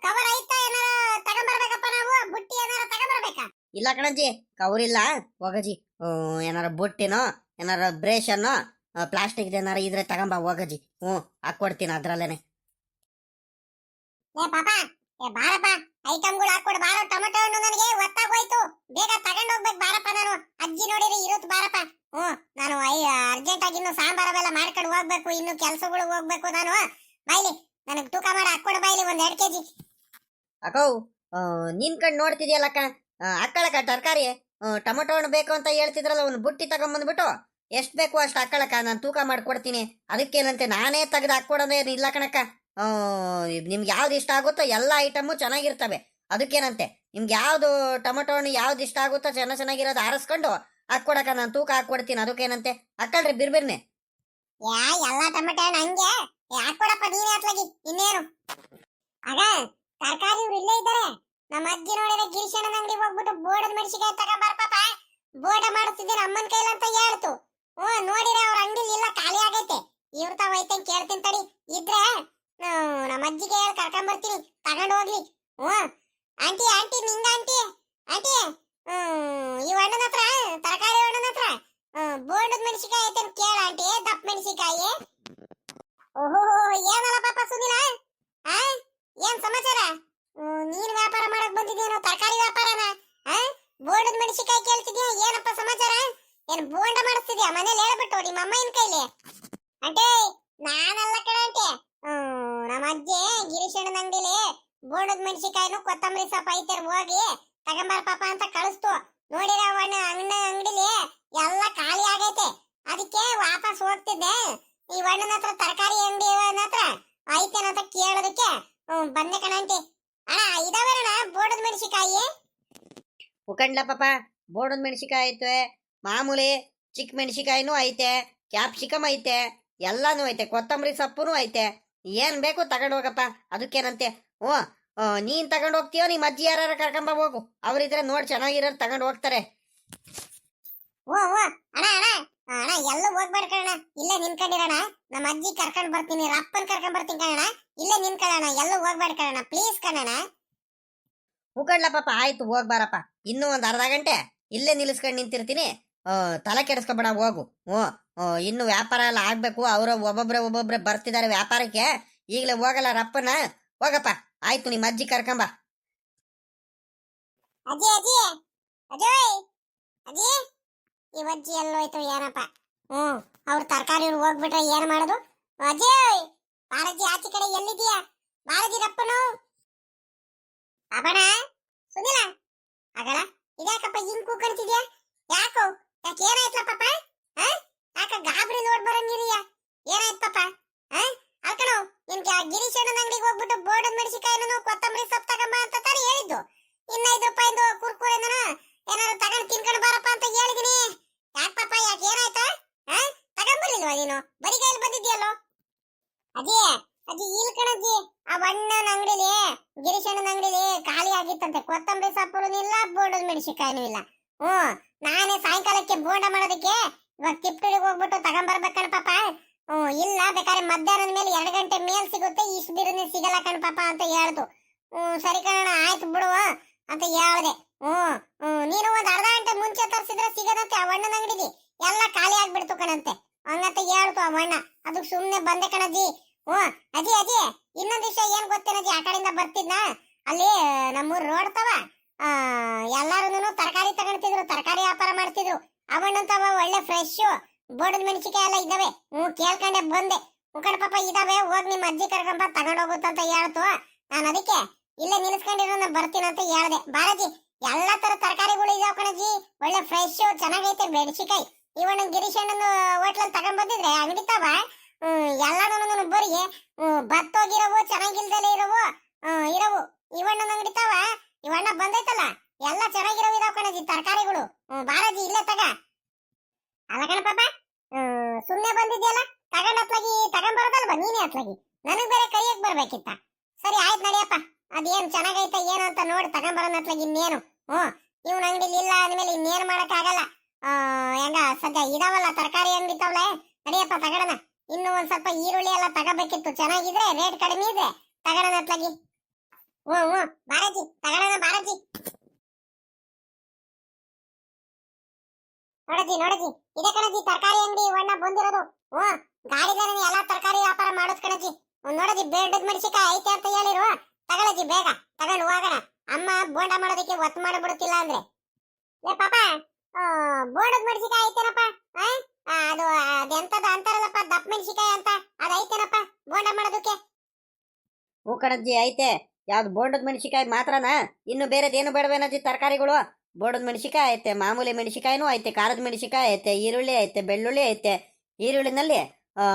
ಕವರ್ ಐತಾ ಏನಾರ ತಗೊಂಬರ್ಬೇಕಪ್ಪ ನಾವು ಬುಟ್ಟಿ ಏನಾರ ತಗೊಂಬರ್ಬೇಕಾ ಇಲ್ಲ ಕಣಜ್ಜಿ ಕವರಿಲ್ಲ. ಹೋಗಜ್ಜಿ. ಹ್ಞೂ ಏನಾರ ಬುಟ್ಟಿನೋ ಏನಾರ ಬ್ರೇಷನ್ನೋ ಪ್ಲಾಸ್ಟಿಕ್ ಏನಾರ ಇದ್ರೆ ತಗೊಂಬ ಹೋಗಜ್ಜಿ. ಹ್ಞೂ ಹಾಕ್ಕೊಡ್ತೀನಿ ಅದ್ರಲ್ಲೇನೆ. ಏ ಪಾಪ ಏ ಬಾರಪ್ಪ. ಐಟಮ್ಗಳು ಹಾಕೊಡು ಬಾರೋ. ಟೊಮೆಟೊ ಹಣ್ಣು ನನಗೆ ಒತ್ತಾಗೋಯ್ತು. ಬೇಗ ತಗೊಂಡ್ ಹೋಗ್ಬೇಕು ಬಾರಪ್ಪ ನಾನು. ಅಜ್ಜಿ ನೋಡಿರಿ ಇರುತ್ತೆ ಬಾರಪ್ಪ. ಹ್ಮ್ ನಾನು ಅರ್ಜೆಂಟ್ ಆಗಿ ಇನ್ನು ಸಾಂಬಾರ್ ಅವೆಲ್ಲ ಮಾಡ್ಕೊಂಡು ಹೋಗ್ಬೇಕು ಇನ್ನು ಕೆಲಸಗಳು ಹೋಗ್ಬೇಕು ನಾನು. ಬಾಯ್ಲಿ ನನಗೆ ತೂಕ ಮಾಡಿ ಹಾಕ್ಕೊಡು ಬಾಯ್ಲಿ ಒಂದ್ ಎರಡ್ ಕೆಜಿ. ಅಕೌ ನಿನ್ ಕಣ್ ನೋಡ್ತಿದ್ಯಲ್ಲಕ್ಕ? ಅಕ್ಕಳಕ್ಕ ತರಕಾರಿ ಟೊಮೊಟೊ ಹಣ್ಣು ಬೇಕು ಅಂತ ಹೇಳ್ತಿದ್ರಲ್ಲ, ಒಂದು ಬುಟ್ಟಿ ತಗೊಂಬಂದ್ಬಿಟ್ಟು, ಎಷ್ಟು ಬೇಕು ಅಷ್ಟು ಹಾಕೊಳ್ಳಕ್ಕ ನಾನು ತೂಕ ಮಾಡ್ಕೊಡ್ತೀನಿ. ಅದಕ್ಕೇನಂತೆ ನಾನೇ ತೆಗೆದು ಹಾಕ್ಕೊಡೋದೇ ಇಲ್ಲ ಕಣಕ್ಕ. ನಿಮ್ಗೆ ಯಾವ್ದು ಇಷ್ಟ ಆಗುತ್ತೋ ಎಲ್ಲ ಐಟಮು ಚೆನ್ನಾಗಿರ್ತವೆ. ಅದಕ್ಕೇನಂತೆ, ನಿಮ್ಗೆ ಯಾವ್ದು ಟೊಮೊಟೊ ಹಣ್ಣು ಯಾವ್ದು ಇಷ್ಟ ಆಗುತ್ತೋ ಚೆನ್ನ ಚೆನ್ನಾಗಿರೋದು ಆರಿಸ್ಕೊಂಡು ಹಾಕ್ಕೊಡಕ ನಾನು ತೂಕ ಹಾಕ್ಕೊಡ್ತೀನಿ. ಅದಕ್ಕೇನಂತೆ ಹಾಕಳ್ರಿ ಬಿರ್ಬಿರ್ನೆ ಯಾ, ಎಲ್ಲ ಟೊಮೆಟೊ ಹಣ್ಣು ಹಂಗೆ ಯಾಕೆ ಕೊಡಪ್ಪ, ನೀನೇ ಅತ್ಲಾಗಿ, ಇನ್ನೇನು. ಆಗ ತರಕಾರಿ ಇಲ್ಲೇ ಇದ್ದಾರೆ. ನಮ್ಮ ಅಜ್ಜಿ ನೋಡಿದ್ರೆ ಗಿರಿಶಣ್ಣನ ಅಂಗಡಿ ಹೋಗ್ಬಿಟ್ಟು ಬೋರ್ಡದ ಮೆಣಸಿಕಾಯಿ ತಗೊಂಬಾರ ಪಾಪ. ಬೋರ್ಡ್ ಮಾಡುತ್ತಿದ್ದೀನಿ ಅಮ್ಮನ ಕೈಲಿ ಅಂತ ಹೇಳ್ತು. ಹ್ಞೂ, ನೋಡಿದ್ರೆ ಅವ್ರ ಅಂಗಡಿ ಇಲ್ಲ, ಖಾಲಿ ಆಗೈತೆ. ಇವ್ರ ತಾವ ಐತೆ ಕೇಳ್ತೀನಿ ತಡಿ. ಇದ್ರೆ ನಮ್ಮ ಅಜ್ಜಿಗೆ ಹೇಳಿ ಕರ್ಕೊಂಡ್ ಬರ್ತೀನಿ. ತಗೊಂಡ್ ಹೋಗ್ಲಿ. ಹ್ಞೂ. ಆಂಟಿ ಆಂಟಿ, ನಿಂಗ ಆಂಟಿ. ಆಂಟಿ ಈ ಅಣ್ಣನ ಹತ್ರ, ತರಕಾರಿ ಅಣ್ಣನ ಹತ್ರ ಬೋರ್ಡದ ಮೆಣಸಿಕಾಯಿ ಐತೆ ಕೇಳ ಆಂಟಿ, ದಪ್ಪ ಮೆಣಸಿಕಾಯಿ ಓಹೋ ಏನಲ್ಲ ಪಾಪ ಸುನಿಲ? ಆ, ಏನ್ ಸಮಾಚಾರ? ನೀನ್ ವ್ಯಾಪಾರ ಮಾಡಕ್ ಬಂದಿದ್ಯೇನೋ, ತರಕಾರಿ ವ್ಯಾಪಾರನ? ಬೋರ್ಡದ ಮೆಣಸಿಕಾಯಿ ಕೇಳ್ತಿದ್ಯಾ? ಏನಪ್ಪ ಸಮಾಚಾರ? ಏನ್ ಬೋಂಡ ಮಾಡಿಸ್ತಿದ್ಯಾ? ಮನೇಲಿ ಹೇಳ್ಬಿಟ್ಟು ನಿಮ್ಮ ಅಮ್ಮನ ಕೈಲಿ. ಅಂಟೇ ನಾನಲ್ಲ ಕಣ ಅಂಟೆ ನಮ್ಮ ಅಜ್ಜಿ ಗಿರೀಶಣ್ಣನ ಅಂಗಡಿಲಿ ಬೋಂಡದ ಮೆಣಸಿಕಾಯಿನು ಕೊತ್ತಂಬರಿ ಸೊಪ್ಪು ಐತೆ ಹೋಗಿ. ತಗೊಂಬಾರ ಪಾಪ ಅಂತ ಕಳಿಸ್ತು. ನೋಡಿರ ಅವಣ್ಣ, ಅಣ್ಣ ಅಂಗಡಿಲಿ ಎಲ್ಲ ಖಾಲಿ ಆಗೈತೆ. ಅದಕ್ಕೆ ವಾಪಸ್ ಹೋಗ್ತಿದ್ದೆ. ಈ ಅಣ್ಣನ ಹತ್ರ ತರಕಾರಿ ಅಂಗಡಿ ಹತ್ರ ಅಂತ ಕೇಳೋದಕ್ಕೆ. ಬಂದೆ ಕಣಂಟಿ ಅಣ್ಣ ಮೆಣಸಿಕಾಯಿ ಉಕಂಡ್ಲ ಪಾಪ ಬೋಡದ ಮೆಣಸಿಕಾಯಿ ಐತೆ. ಮಾಮೂಲಿ ಚಿಕ್ಕ ಮೆಣಸಿಕಾಯಿನೂ ಐತೆ ಕ್ಯಾಪ್ಸಿಕಮ್ ಐತೆ ಎಲ್ಲಾನು ಐತೆ ಕೊತ್ತಂಬರಿ ಸೊಪ್ಪುನು ಐತೆ. ಏನ್ ಬೇಕು ತಗೊಂಡ್ ಹೋಗಪ್ಪ ಅದಕ್ಕೇನಂತೆ? ಓ ನೀನ್ ತಗೊಂಡ್ ಹೋಗ್ತೀಯೋ ನಿಮ್ಮ ಅಜ್ಜಿ ಯಾರು ಕರ್ಕೊಂಬ ಹೋಗು. ಅವ್ರಿದ್ರೆ ನೋಡಿ ಚೆನ್ನಾಗಿರೋರು ತಗೊಂಡ್ ಹೋಗ್ತಾರೆ. ಓ ಓ ಅಣ್ಣ ಅಣ್ಣ ಅಣ್ಣ ಎಲ್ಲ ಹೋಗ್ಬೇಡ ಕಣ ಇಲ್ಲೇ ನಿನ್ಕೊಂಡಿರೋಣ ನಮ್ಮ ಅಜ್ಜಿ ಕರ್ಕೊಂಡು ಬರ್ತೀನಿ ರಪ್ಪನ್ ಕರ್ಕೊಂಡ್ ಬರ್ತೀನಿ ಕಣ ಇಲ್ಲೇ ನಿನ್ಕೊಳ್ಳೋಣ ಎಲ್ಲೂ ಹೋಗ್ಬೇಡ ಕಣ ಪ್ಲೀಸ್ ಕಣ ಉಕಂಡ್ಲ ಪಾಪ ಆಯ್ತು ಹೋಗ್ಬಾರಪ್ಪ ಇನ್ನೂ ಒಂದ್ ಅರ್ಧ ಗಂಟೆ. ಇಲ್ಲೇ ನಿಲ್ಲಿಸ್ಕೊಂಡು ನಿಂತಿರ್ತೀನಿ. ತಲೆ ಕೆಡಿಸ್ಕೊಬೇಡ ಹೋಗು. ಓ ಇನ್ನು ವ್ಯಾಪಾರ ಎಲ್ಲ ಆಗ್ಬೇಕು. ಅವರು ಒಬ್ಬೊಬ್ರೆ ಒಬ್ಬೊಬ್ರೆ ಬರ್ತಿದ್ದಾರೆ ವ್ಯಾಪಾರಕ್ಕೆ. ಈಗಲೇ ಹೋಗಲ್ಲ ರಪ್ಪನ ಹೋಗಪ್ಪ. ಆಯ್ತು ನಿಮ್ಮ ಅಜ್ಜಿ ಕರ್ಕೊಂಬ ಅಜ್ಜಿ ಅಜ್ಜಿ. ಅಜ್ಜಿ ಅಜ್ಜಿ. ಈ ಅಜ್ಜಿ ಎಲ್ಲೋಯ್ತು ಏನಪ್ಪ? ಹ್ಮ್, ಅವ್ರ ತರಕಾರಿ ಹೋಗ್ಬಿಟ್ರೆ ಏನು ಮಾಡೋದು? ಅಜಯ್ ಬಾರಜ್ಜಿ ಆಚೆ ಕಡೆ ಎಲ್ಲಿದೀಯಾ ಬಾರಜ್ಜಿ ರಪ್ಪನು ಅಬಣ, ಸುನಿಲ ಅಗಳ ಇದ್ಯಾಕಪ್ಪ ಹಿಂಗ್ ಕೂಕಣ್ತಿದ್ಯಾ ಯಾಕೋ, ಯಾಕೆ ಏನಾಯ್ತಲ್ಲ ಪಾಪ? ಯಾಕ ಗಾಬರಿ ನೋಡ್ ಬರಂಗಿರಿಯ ಏನಾಯ್ತು ಪಾಪ? ಅಲ್ಕಣೋ ನಿಮ್ಗೆ ಗಿರೀಶ್ ಅಣ್ಣನ ಅಂಗಡಿಗೆ ಹೋಗ್ಬಿಟ್ಟು ಬೋರ್ಡ್ ಮೆಣಸಿಕಾಯಿನೂ ಕೊತ್ತಂಬರಿ ಸೊಪ್ಪು ತಗೊಂಬ ಅಂತ ತಾನೇ ಹೇಳಿದ್ದು. ಇನ್ನೈದು ರೂಪಾಯಿಂದು ಕುರ್ಕುರೆನ ಏನಾದ್ರು ತಗೊಂಡು ತಿನ್ಕೊಂಡು ಬಾರಪ್ಪ ಅಂತ ಹೇಳಿದೀನಿ. ಯಾಕ್ ಪಾಪ ಯಾಕೆ ಏನಾಯ್ತಾ? ಆ? ತಗೊಂಬರ್ಲಿಲ್ವಾ ನೀನು? ಕೈಯಲ್ಲಿ ಬಂದಿದ್ಯಲ್ಲೋ? ಅಜ್ಜಿ ಅಜ್ಜಿ ಈಲ್ ಕಣಜ್ಜಿ, ಆ ಅಣ್ಣನ ಅಂಗಡಿಲಿ ಗಿರೀಶ್ ಅಣ್ಣನ ಅಂಗಡಿಲಿ ಖಾಲಿ ಆಗಿತ್ತಂತೆ. ಕೊತ್ತಂಬರಿ ಸೊಪ್ಪು ಇಲ್ಲ ಬೋರ್ಡದ ಮೆಣಸಿಕಾಯಿನೂ ಇಲ್ಲ. ಹ್ಞೂ, ನಾನೇ ಸಾಯಂಕಾಲಕ್ಕೆ ಬೋಂಡ ಮಾಡೋದಕ್ಕೆ ಇವಾಗ ತಿಪ್ಪಳಿಗೆ ಹೋಗ್ಬಿಟ್ಟು ತಗೊಂಬರ್ಬೇಕಣ ಪಾಪ ಹ್ಞೂ, ಇಲ್ಲ, ಬೇಕಾದ್ರೆ ಮಧ್ಯಾಹ್ನದ ಮೇಲೆ ಎರಡು ಗಂಟೆ ಮೇಲ್ ಸಿಗುತ್ತೆ, ಇಷ್ಟು ಬಿರುನೆ ಸಿಗಲ್ಲ ಕಣ ಪಾಪ ಅಂತ ಹೇಳ್ತು ಹ್ಮ್ ಸರಿ ಕಣ ಆಯ್ತು ಬಿಡುವ ಅಂತ ಹೇಳ್ದೆ. ಹ್ಮ್ ನೀನು ಒಂದ್ ಅರ್ಧ ಗಂಟೆ ಮುಂಚೆ ತರಿಸಿದ್ರೆ ಸಿಗದಂತೆ ಆ ಅಣ್ಣನ ಅಂಗಡಿಗೆ ಎಲ್ಲ ಖಾಲಿ ಆಗ್ಬಿಡ್ತು ಕಣಂತೆ. ಹಂಗಂತ ಹೇಳ್ತು ಆ ಅಣ್ಣ ಅದಕ್ಕೆ ಸುಮ್ನೆ ಬಂದೆ ಕಣಜಿ. ಹ್ಮ್, ಅಜಿ ಅಜಿ. ಇನ್ನೊಂದ್ ವಿಷಯ ಏನ್ ಗೊತ್ತೇನಜ್ಜಿ ಆ ಕಡೆಯಿಂದ ಬರ್ತಿದ್ನ? ಅಲ್ಲಿ ನಮ್ಮೂರ್ ರೋಡ್ ತವ. ಎಲ್ಲಾರು ತರಕಾರಿ ತಗೊಳ್ತಿದ್ರು ತರಕಾರಿ ವ್ಯಾಪಾರ ಮಾಡ್ತಿದ್ರು. ಅವಣ್ಣಂತವ ಒಳ್ಳೆ ಫ್ರೆಶ್ ಬೋಡದ ಮೆಣಸಿಕಾಯಿ ಎಲ್ಲ ಇದಾವೆ. ಹ್ಮ್, ಕೇಳ್ಕೊಂಡೆ ಬಂದೆ. ಮುಖಂಡ ಪಾಪ ಇದಾವೆ. ಹೋಗ್ ನಿಮ್ಮ ಅಜ್ಜಿ ಕರ್ಕೊಂಬ ತಗೊಂಡೋಗುತ್ತಂತ ಹೇಳ್ತು. ನಾನು ಅದಕ್ಕೆ ಇಲ್ಲೇ ನಿಲ್ಸ್ಕೊಂಡಿರೋ ನಾನು ಬರ್ತೀನಿ ಅಂತ ಹೇಳ್ದೆ. ಬಾರಜಿ ಎಲ್ಲಾ ತರ ತರಕಾರಿಗಳು ಇದಾವ ಕಣಜಿ ಒಳ್ಳೆ ಫ್ರೆಶ್ ಚೆನ್ನಾಗೈತೆ ಮೆಣಸಿಕಾಯಿ ಇವಣ್ಣ ಗಿರೀಶ್ ಅಣ್ಣನ ಹೋಟ್ಲಲ್ಲಿ ತಗೊಂಡ್ ಬಂದಿದ್ರೆ ಅಂಗಡಿ ತವ? ಎಲ್ಲಾನು ಬರೀ ಬತ್ತೋಗಿರವು, ಚೆನ್ನಾಗಿಲ್ದಲೆ ಇರವು. ಇರವು. ಇವಣ್ಣನ ಅಂಗಡಿ ತವ? ಇವಣ್ಣ ಬಂದೈತಲ್ಲ? ಎಲ್ಲ ಚೆನ್ನಾಗಿರವು ಇದಾವ ಕಣಜಿ ತರಕಾರಿಗಳು. ಬಾರಜಿ ಇಲ್ಲೇ ತಗ. ಅಲ್ಲ ಕಣ ಪಾಪ ಹ್ಮ್, ಸುಮ್ನೆ ಬಂದಿದ್ಯಲ್ಲ? ತಗೊಂಡ್ ಹತ್ಲಾಗಿ ತಗೊಂಡ್ ಬರೋದಲ್ವಾ? ನೀನೇ ಅತ್ಲಾಗಿ. ನನಗ್ ಬೇರೆ ಕೈಯಕ್ ಬರ್ಬೇಕಿತ್ತ. ಸರಿ, ಆಯ್ತು ನಡಿಯಪ್ಪ. ಅದೇನ್ ಚೆನ್ನಾಗೈತೆ, ಏನು ಅಂತ ನೋಡಿ ತಗೊಂಬರೋಣ ಹತ್ಲಾಗಿ ಇನ್ನೇನು. ಹ್ಮ್ ಇವ್ನ ಅಂಗಡಿಲಿ ಇಲ್ಲ, ಅಂದಮೇಲೆ ಇನ್ನೇನು ಮಾಡೋಕ್ಕಾಗಲ್ಲ ಹೆಂಗ, ಸದ್ಯ ಇದಾವಲ್ಲ ತರಕಾರಿ ಅಂಗಡಿ ತಾವಲೆ ನಡಿಯಪ್ಪ, ತಗಡನ. ಇನ್ನು ಒಂದ್ ಸ್ವಲ್ಪ ಈರುಳ್ಳಿ ಎಲ್ಲ ತಗೋಬೇಕಿತ್ತು. ಚೆನ್ನಾಗಿದ್ರೆ ರೇಟ್ ಕಡಿಮೆ ಇದೆ. ತಗಡನ ಅತ್ಲಾಗಿ ಹ್ಞೂ ಹ್ಞೂ. ಬಾರಜಿ, ತಗಡನ ಬಾರಜಿ. ನೋಡಜಿ ನೋಡಜಿ ಇದೆ ಕಣಜಿ ತರಕಾರಿ ಅಂಗಡಿ ಒಣ್ಣ ಬಂದಿರೋದು. ಓ ಗಾಡಿದಾರನ ಎಲ್ಲಾ ತರಕಾರಿ ವ್ಯಾಪಾರ ಮಾಡೋದ್ ಕಣಜಿ ನೋಡಿ ನೋಡಜಿ ಬೇಡದ್ ಮಡಿಸಿಕ ಐತೆ ಅಂತ ಹೇಳಿರು. ತಗೊಳಜಿ ಬೇಗ. ತಗೊಂಡು ಹೋಗೋಣ ಅಮ್ಮ ಬೋಂಡ ಮಾಡೋದಕ್ಕೆ ಒತ್ತು ಮಾಡಿಬಿಡುತ್ತಿಲ್ಲ ಅಂದ್ರೆ. ಏ ಪಾಪ ಬೋಂಡದ ಮೆಣಸಿಕಾಯಿ ಐತೇನಪ್ಪ? ಅದು ಅದೆಂತದ ಅಂತಾರಲ್ಲಪ್ಪ ದಪ್ಪ ಮೆಣಸಿಕಾಯಿ ಅಂತ ಅದೈತೇನಪ್ಪ ಬೋಂಡ ಮಾಡೋದಕ್ಕೆ? ಹೂ ಕಣಜ್ಜಿ ಐತೆ. ಯಾವ್ದು ಬೋಂಡದ ಮೆಣಸಿಕಾಯಿ ಮಾತ್ರನಾ? ಇನ್ನು ಬೇರೆದೇನು ಬೇಡವೇನಜ್ಜಿ ತರಕಾರಿಗಳು? ಬೋಡದ ಮೆಣಸಿಕಾಯಿ ಐತೆ ಮಾಮೂಲಿ ಮೆಣಸಿಕಾಯಿನೂ ಐತೆ ಖಾರದ ಮೆಣಸಿಕಾಯಿ ಐತೆ ಈರುಳ್ಳಿ ಐತೆ ಬೆಳ್ಳುಳ್ಳಿ ಐತೆ. ಈರುಳ್ಳಿನಲ್ಲಿ ಆ,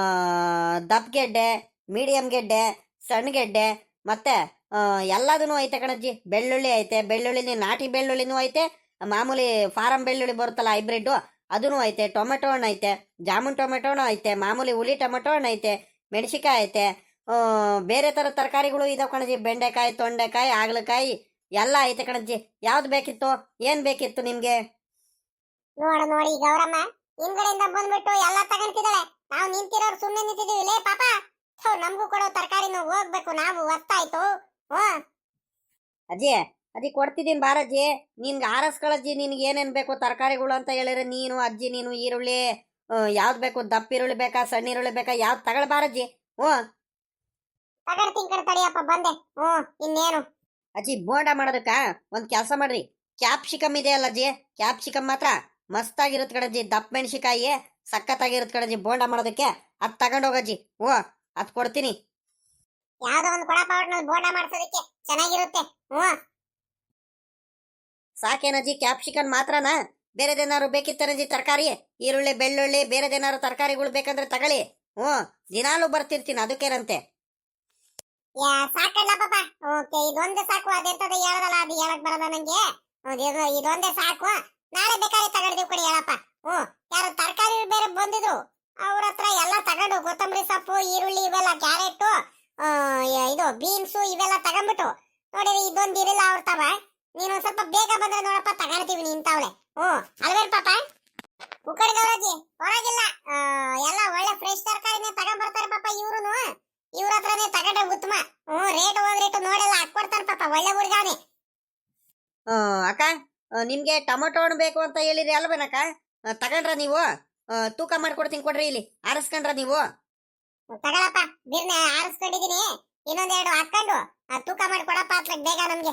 ದಪ್ಪ ಗೆಡ್ಡೆ ಮೀಡಿಯಂ ಗೆಡ್ಡೆ ಸಣ್ಣ ಗೆಡ್ಡೆ ಮತ್ತೆ ಎಲ್ಲದೂ ಐತೆ ಕಣಜ್ಜಿ. ಬೆಳ್ಳುಳ್ಳಿ ಐತೆ ಬೆಳ್ಳುಳ್ಳಿ ನಾಟಿ ಬೆಳ್ಳುಳ್ಳಿನೂ ಐತೆ, ಮಾಮೂಲಿ ಫಾರಂ ಬೆಳ್ಳುಳ್ಳಿ ಬರುತ್ತಲ್ಲ ಹೈಬ್ರಿಡ್ ಅದೂ ಐತೆ. ಟೊಮೆಟೊ ಹಣ್ಣು ಐತೆ, ಜಾಮೂನ್ ಟೊಮೆಟೊ ಹಣ್ಣು ಐತೆ, ಮಾಮೂಲಿ ಹುಳಿ ಟೊಮೆಟೊ ಹಣ್ಣು ಐತೆ ಮೆಣಸಿಕಾಯಿ ಐತೆ ಬೇರೆ ಥರ ತರಕಾರಿಗಳು ಇದಾವೆ ಕಣಜ್ಜಿ. ಬೆಂಡೆಕಾಯಿ, ತೊಂಡೆಕಾಯಿ, ಹಾಗಲಕಾಯಿ, ಎಲ್ಲ ಐತೆ ಕಣಜ್ಜಿ. ಯಾವ್ದು ಬೇಕಿತ್ತು? ಏನು ಬೇಕಿತ್ತು ನಿಮಗೆ? ನೋಡ ನೋಡಿ ಗೌರಮ್ಮ, ಹಿಂದ್ಗಡೆಯಿಂದ ಬಂದ್ಬಿಟ್ಟು ಎಲ್ಲ ತಗೊಂತಿದ್ದಾಳೆ. ನಾವು ನಿಂತಿರೋರು ಸುಮ್ಮನೆ ನಿಂತಿದ್ದೀವಿ. ಲೇ ಪಾಪ ನಮಗೂ ಕೂಡ ತರಕಾರಿನ ಹೋಗ್ಬೇಕು. ನಾವು ಒತ್ತಾಯ್ತು ಅಜ್ಜಿ ಅಜ್ಜಿ ಕೊಡ್ತಿದ್ದೀನಿ ಬಾರಜ್ಜಿ. ನಿನ್ಗೆ ಆರಸ್ಕೊಳಜ್ಜಿ ನಿನ್ಗೆ ಏನೇನು ಬೇಕು ತರಕಾರಿಗಳು ಅಂತ ಹೇಳಿದ್ರೆ ನೀನು ಅಜ್ಜಿ ನೀನು ಈರುಳ್ಳಿ ಯಾವ್ದು ಬೇಕು? ದಪ್ಪ ಈರುಳ್ಳಿ ಬೇಕಾ ಸಣ್ಣ ಈರುಳ್ಳಿ ಬೇಕಾ? ಯಾವ್ದು ತಗೊಳ್ ಬಾರಜ್ಜಿ? ಹ್ಞೂ. ತಗೊಳ್ತೀನಿ ಕಣ್ ತಡಿಯಪ್ಪ ಬಂದೆ. ಹ್ಮ್ ಇನ್ನೇನು? ಅಜ್ಜಿ ಬೋಂಡ ಮಾಡೋದಕ್ಕ? ಒಂದ್ ಕೆಲಸ ಮಾಡ್ರಿ. ಕ್ಯಾಪ್ಸಿಕಮ್ ಇದೆ ಅಲ್ಲ ಅಜ್ಜಿ. ಕ್ಯಾಪ್ಸಿಕಮ್ ಮಾತ್ರ ಮಸ್ತಾಗಿರುತ್ತೆ ಕಣಜ್ಜಿ ದಪ್ಪ ಮೆಣಸಿಕಾಯಿ ಸಖತ್ತಾಗಿರುತ್ತೆ ಕಣಜ್ಜಿ ಬೋಂಡ ಮಾಡೋದಕ್ಕೆ. ಅದ್ ತಗೊಂಡೋಗಜ್ಜಿ ಹ್ಞೂ ಅದ್ ಕೊಡ್ತೀನಿ. ಯಾವ್ದೋ ಒಂದು ಕೊಡ ಪಾವಟ್ನಲ್ಲಿ ಬೋಂಡ ಮಾಡ್ಸೋದಕ್ಕೆ ಚೆನ್ನಾಗಿರುತ್ತೆ. ಹ್ಮ್ ಸಾಕೇನಜ್ಜಿ ಕ್ಯಾಪ್ಸಿಕನ್ ಮಾತ್ರನಾ? ಬೇರೆದೇನಾದ್ರು ಬೇಕಿತ್ತನಜ್ಜಿ ತರಕಾರಿ? ಈರುಳ್ಳಿ ಬೆಳ್ಳುಳ್ಳಿ ಬೇರೆದೇನಾದ್ರು ತರಕಾರಿಗಳು ಬೇಕಂದ್ರೆ ತಗೊಳ್ಳಿ. ಹ್ಞೂ. ದಿನಾಲೂ ಬರ್ತಿರ್ತೀನಿ ಅದಕ್ಕೇನಂತೆ. ಯಾ ಸಾಕಲ್ಲ ಪಾಪ. ಓಕೆ ಇದೊಂದೇ ಸಾಕು ಅದೆಂತದ ಹೇಳದಲ್ಲ ಅದು ಹೇಳಕ್ ಬರಲ್ಲ ನಂಗೆ? ಇದೊಂದೇ ಸಾಕು. ನಾಳೆ ಬೇಕಾದ್ರೆ ತಗೊಂಡಿದ್ದೀವಿ ಕೊಡಿ ಹೇಳಪ್ಪ. ಹ್ಞೂ. ಯಾರು ತರಕಾರಿ ಬೇರೆ ಬಂದಿದ್ರು ಅವ್ರ ಹತ್ರ ಎಲ್ಲ ತಗೊಂಡು ಕೊತ್ತಂಬರಿ ಸೊಪ್ಪು ಈರುಳ್ಳಿ ಇವೆಲ್ಲ ಕ್ಯಾರೆಟ್ ಇದು ಬೀನ್ಸು ಇವೆಲ್ಲ ತಗೊಂಡ್ಬಿಟ್ಟು ನೋಡಿರಿ, ಇದೊಂದು ಇರಲ್ಲ ಅವ್ರ ತವ. ನೀನು ಸ್ವಲ್ಪ ಬೇಗ ಬಂದ್ರೆ ನೋಡಪ್ಪ ತಗೊಳ್ತೀವಿ ತಾವಳೆ. ಹ್ಞೂ, ಅಲ್ವೇನ್ ಪಾಪ? ಕುಕ್ಕಡಿ ಗೌರಜ್ಜಿ ಹೊರಗಿಲ್ಲ ಎಲ್ಲ ಒಳ್ಳೆ ಫ್ರೆಶ್ ತರಕಾರಿನೇ ತಗೊಂಡ್ಬರ್ತಾರೆ ಪಾಪ ಇವ್ರುನು. ಇವ್ರ ಹತ್ರನೇ ತಗೊಂಡ್ರೆ ಉತ್ತಮ. ಹ್ಞೂ ರೇಟ್ ಹೋದ್ ರೇಟ್ ನೋಡೆಲ್ಲ ಹಾಕ್ಕೊಡ್ತಾರೆ ಪಾಪ ಒಳ್ಳೆ ಹುಡುಗಾನೆ. ಅಕ್ಕ ನಿಮ್ಗೆ ಟೊಮೊಟೊ ಹಣ್ಣು ಬೇಕು ಅಂತ ಹೇಳಿರಿ ಅಲ್ವೇನಕ್ಕ? ತಗೊಂಡ್ರ ನೀವು? ತೂಕ ಮಾಡ್ಕೊಡ್ತೀನಿ ಕೊಡ್ರಿ ಇಲ್ಲಿ. ಆರಿಸ್ಕೊಂಡ್ರ ನೀವು? ತಗೊಳಪ್ಪ ಬೀರ್ನ ಆರಿಸ್ಕೊಂಡಿದೀನಿ. ಇನ್ನೊಂದೆರಡು ಹಾಕೊಂಡು ತೂಕ ಮಾಡಿ ಕೊಡಪ್ಪ ಅತ್ಲಾಗ ಬೇಗ ನಮ್ಗೆ.